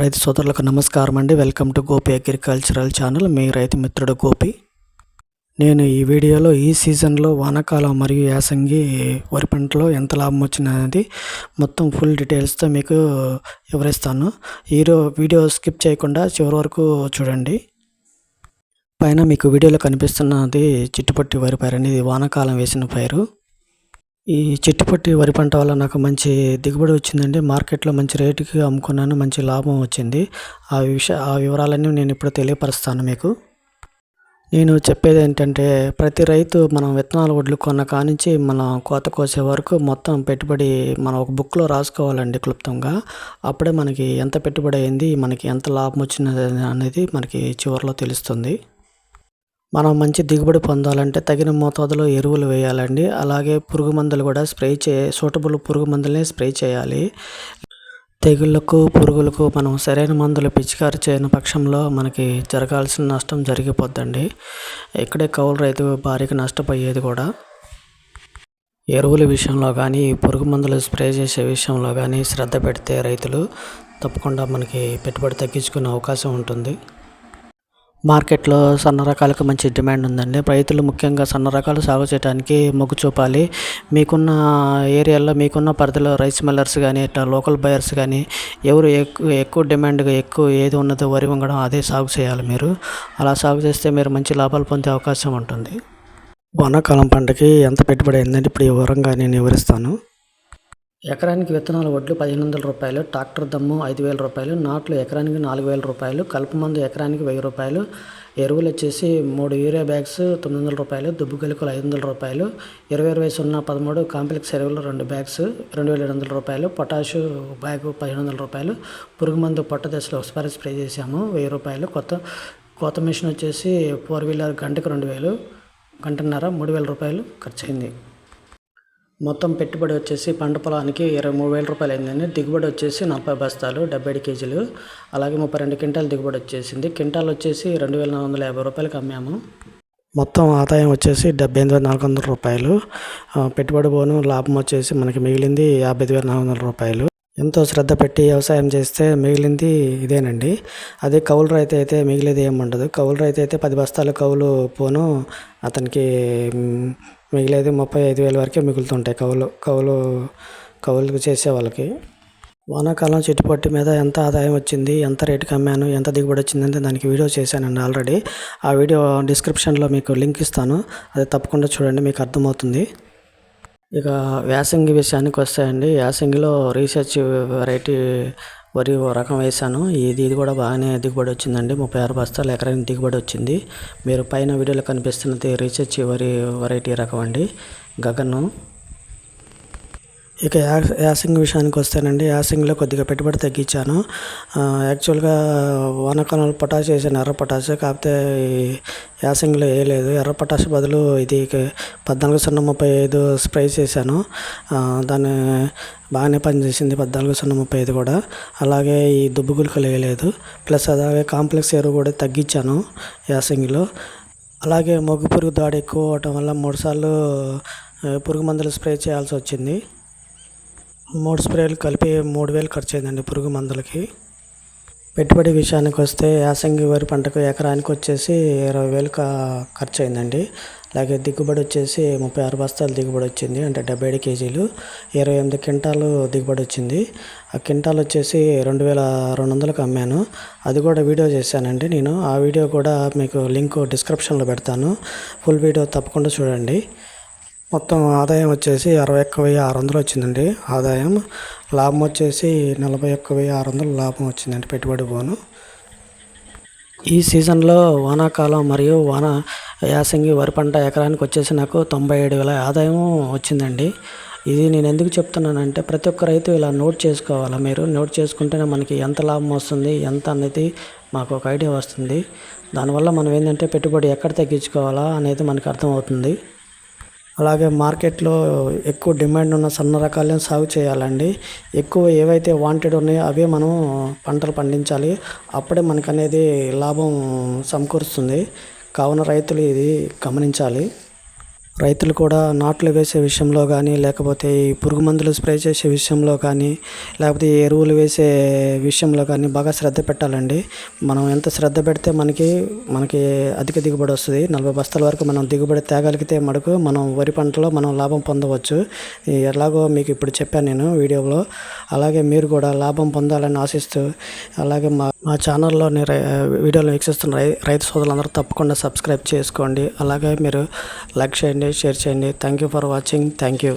రైతు సోదరులకు నమస్కారం అండి. Welcome to Gopi agricultural channel. మీ రైతు మిత్రుడు గోపి. నేను ఈ వీడియోలో ఈ సీజన్లో వానాకాలం మరియు యాసంగి వరి పంటలో ఎంత లాభం వచ్చినది మొత్తం ఫుల్ డీటెయిల్స్తో మీకు వివరిస్తాను. ఈరో వీడియో స్కిప్ చేయకుండా చివరి వరకు చూడండి. పైన మీకు వీడియోలో కనిపిస్తున్నది చిట్టుపట్టి వరి పైరు అనేది వానాకాలం వేసిన పైరు. ఈ చెట్టుపట్టి వరి పంట వల్ల నాకు మంచి దిగుబడి వచ్చిందండి. మార్కెట్లో మంచి రేటుకి అమ్ముకున్నాను మంచి లాభం వచ్చింది. ఆ విషయ ఆ వివరాలన్నీ నేను ఇప్పుడు తెలియపరుస్తాను మీకు. నేను చెప్పేది ఏంటంటే ప్రతి రైతు మనం విత్తనాలు వడ్లు కొన్న కానించి మనం కోత కోసే వరకు మొత్తం పెట్టుబడి మనం ఒక బుక్లో రాసుకోవాలండి క్లుప్తంగా. అప్పుడే మనకి ఎంత పెట్టుబడి అయింది మనకి ఎంత లాభం వచ్చినది అనేది మనకి చివరిలో తెలుస్తుంది. మనం మంచి దిగుబడి పొందాలంటే తగిన మోతాదులో ఎరువులు వేయాలండి. అలాగే పురుగు మందులు కూడా స్ప్రే చే సూటబుల్ పురుగు మందులనే స్ప్రే చేయాలి. తెగుళ్ళకు పురుగులకు మనం సరైన మందులు పిచికారి చేయని పక్షంలో మనకి జరగాల్సిన నష్టం జరిగిపోద్దండి. ఇక్కడే కౌలు రైతు భారీగా నష్టపోయేది కూడా. ఎరువుల విషయంలో కానీ పురుగు మందులు స్ప్రే చేసే విషయంలో కానీ శ్రద్ధ పెడితే రైతులు తప్పకుండా మనకి పెట్టుబడి తగ్గించుకునే అవకాశం ఉంటుంది. మార్కెట్లో సన్న రకాలకు మంచి డిమాండ్ ఉందండి. రైతులు ముఖ్యంగా సన్న రకాలు సాగు చేయడానికి మొగ్గు చూపాలి. మీకున్న ఏరియాలో మీకున్న పరిధిలో రైస్ మిల్లర్స్ కానీ ఇట్లా లోకల్ బయర్స్ కానీ ఎవరు ఎక్కువ ఎక్కువ డిమాండ్గా ఎక్కువ ఏది ఉన్నదో వరి వంగడం అదే సాగు చేయాలి మీరు. అలా సాగు చేస్తే మీరు మంచి లాభాలు పొందే అవకాశం ఉంటుంది. వానాకాలం పంటకి ఎంత పెట్టుబడి అయిందంటే ఇప్పుడు ఈ వివరంగా నేను వివరిస్తాను. ఎకరానికి విత్తనాల వడ్లు పదిహేను వందల రూపాయలు ట్రాక్టర్ దమ్ము ఐదు వేల రూపాయలు నాట్లు ఎకరానికి నాలుగు వేల రూపాయలు కలుపు మందు ఎకరానికి వెయ్యి రూపాయలు ఎరువులు వచ్చేసి మూడు యూరియా బ్యాగ్స్ తొమ్మిది వందల రూపాయలు దుబ్బు గెలుకలు ఐదు వందల రూపాయలు ఇరవై ఇరవై సున్నా పదమూడు కాంప్లెక్స్ ఎరువులు రెండు బ్యాగ్స్ రెండు వేల ఏడు వందల రూపాయలు పొటాషు బ్యాగ్ పదిహేను వందల రూపాయలు పురుగు మందు పొట్ట దశలో ఒకసారి స్ప్రే చేసాము వెయ్యి రూపాయలు కొత్త కొత్త మిషన్ వచ్చేసి ఫోర్ వీలర్ గంటకు రెండు వేలు గంటన్నర మూడు వేల రూపాయలు ఖర్చు అయింది మొత్తం పెట్టుబడి వచ్చేసి పంట పొలానికి ఇరవై మూడు వేల రూపాయలు అయిందండి. దిగుబడి వచ్చేసి నలభై బస్తాలు డెబ్బై ఐదు కేజీలు అలాగే ముప్పై రెండు క్వింటాల్ దిగుబడి వచ్చేసింది. క్వింటాల్ వచ్చేసి రెండు వేల నాలుగు వందల యాభై రూపాయలకి అమ్మాము. మొత్తం ఆదాయం వచ్చేసి డెబ్బై ఎనిమిది వేల నాలుగు వందల రూపాయలు. పెట్టుబడి పోను లాభం వచ్చేసి మనకి మిగిలింది యాభై ఐదు వేల నాలుగు వందల రూపాయలు. ఎంతో శ్రద్ధ పెట్టి వ్యవసాయం చేస్తే మిగిలింది ఇదేనండి. అదే కౌలు రైతు అయితే మిగిలేది ఏమి ఉండదు. కౌలు రైతు అయితే పది బస్తాలు కౌలు పోను అతనికి మిగిలేది ముప్పై ఐదు వేల వరకే మిగులుతుంటాయి కౌలు కౌలు కౌలు చేసే వాళ్ళకి. వానాకాలం చెట్టుపట్టు మీద ఎంత ఆదాయం వచ్చింది ఎంత రేటుకి అమ్మాను ఎంత దిగుబడి వచ్చిందంటే దానికి వీడియో చేశానండి ఆల్రెడీ. ఆ వీడియో డిస్క్రిప్షన్లో మీకు లింక్ ఇస్తాను. అది తప్పకుండా చూడండి మీకు అర్థమవుతుంది. ఇక యాసంగి విషయానికి వస్తాయండి యాసంగిలో రీసెర్చ్ వెరైటీ వరి రకం వేసాను ఇది ఇది కూడా బాగానే దిగుబడి వచ్చిందండి. ముప్పై ఆరు బస్తాలు ఎకరానికి దిగుబడి వచ్చింది. మీరు పైన వీడియోలో కనిపిస్తున్నది రీసెర్చ్ వరి వెరైటీ రకం అండి. గగను ఇక యా యాసింగ్ విషయానికి వస్తేనండి యాసింగ్లో కొద్దిగా పెట్టుబడి తగ్గించాను. యాక్చువల్గా వానాకాలంలో పొటాష్ వేసాను ఎర్ర పొటాష్. కాకపోతే యాసింగ్లో వేయలేదు ఎర్ర పొటాష్ బదులు ఇది పద్నాలుగు సున్నా ముప్పై ఐదు స్ప్రే చేశాను. దాన్ని బాగానే పనిచేసింది పద్నాలుగు సున్నా ముప్పై ఐదు కూడా. అలాగే ఈ దుబ్బు గులకలు వేయలేదు ప్లస్ అలాగే కాంప్లెక్స్ ఎరువు కూడా తగ్గించాను యాసింగ్లో. అలాగే మొగ్గు పురుగు దాడి ఎక్కువ అవటం వల్ల మూడుసార్లు పురుగు మందులు స్ప్రే చేయాల్సి వచ్చింది. మూడు స్ప్రేలు కలిపి మూడు వేలు ఖర్చు అయిందండి పురుగు మందులకి. పెట్టుబడి విషయానికి వస్తే యాసంగి వరి పంటకు ఎకరానికి వచ్చేసి ఇరవై వేలు ఖర్చు అయిందండి అలాగే దిగుబడి వచ్చేసి ముప్పై ఆరు బస్తాలు దిగుబడి వచ్చింది అంటే డెబ్బై ఏడు కేజీలు. ఇరవై ఎనిమిది క్వింటాలు దిగుబడి వచ్చింది. ఆ క్వింటాల్ వచ్చేసి రెండు వేల రెండు వందలకు అమ్మాను. అది కూడా వీడియో చేశానండి నేను. ఆ వీడియో కూడా మీకు లింక్ డిస్క్రిప్షన్లో పెడతాను. ఫుల్ వీడియో తప్పకుండా చూడండి. మొత్తం ఆదాయం వచ్చేసి అరవై ఒక్క వెయ్యి ఆరు వందలు వచ్చిందండి. ఆదాయం లాభం వచ్చేసి నలభై ఒక్క వెయ్యి ఆరు వందలు లాభం వచ్చిందండి పెట్టుబడి పోను ఈ సీజన్లో వానాకాలం మరియు వాన యాసంగి వరి పంట ఎకరానికి వచ్చేసి నాకు తొంభై ఏడు వేల ఆదాయం వచ్చిందండి. ఇది నేను ఎందుకు చెప్తున్నానంటే ప్రతి ఒక్క రైతు ఇలా నోట్ చేసుకోవాలి? మీరు నోట్ చేసుకుంటేనే మనకి ఎంత లాభం వస్తుంది ఎంత అనేది మాకు ఒక ఐడియా వస్తుంది. దానివల్ల మనం ఏంటంటే పెట్టుబడి ఎక్కడ తగ్గించుకోవాలా అనేది మనకు అర్థమవుతుంది. అలాగే మార్కెట్లో ఎక్కువ డిమాండ్ ఉన్న సన్న రకాలను సాగు చేయాలండి. ఎక్కువ ఏవైతే వాంటెడ్ ఉన్నాయో అవే మనం పంటలు పండించాలి. అప్పుడే మనకు అనేది లాభం సమకూరుస్తుంది. కావున రైతులు ఇది గమనించాలి. రైతులు కూడా నాట్లు వేసే విషయంలో కానీ లేకపోతే ఈ పురుగు మందులు స్ప్రే చేసే విషయంలో కానీ లేకపోతే ఎరువులు వేసే విషయంలో కానీ బాగా శ్రద్ధ పెట్టాలండి. మనం ఎంత శ్రద్ధ పెడితే మనకి మనకి అధిక దిగుబడి వస్తుంది. నలభై బస్తాల వరకు మనం దిగుబడి తేగలిగితే మటుకు మనం వరి పంటలో మనం లాభం పొందవచ్చు. ఎలాగో మీకు ఇప్పుడు చెప్పాను నేను వీడియోలో. అలాగే మీరు కూడా లాభం పొందాలని ఆశిస్తూ అలాగే మా మా ఛానల్లో రై వీడియోలు వీక్షిస్తున్న రై రైతు సోదరులందరూ తప్పకుండా సబ్స్క్రైబ్ చేసుకోండి. అలాగే మీరు లైక్ చేయండి షేర్ చేయండి. Thank you for watching thank you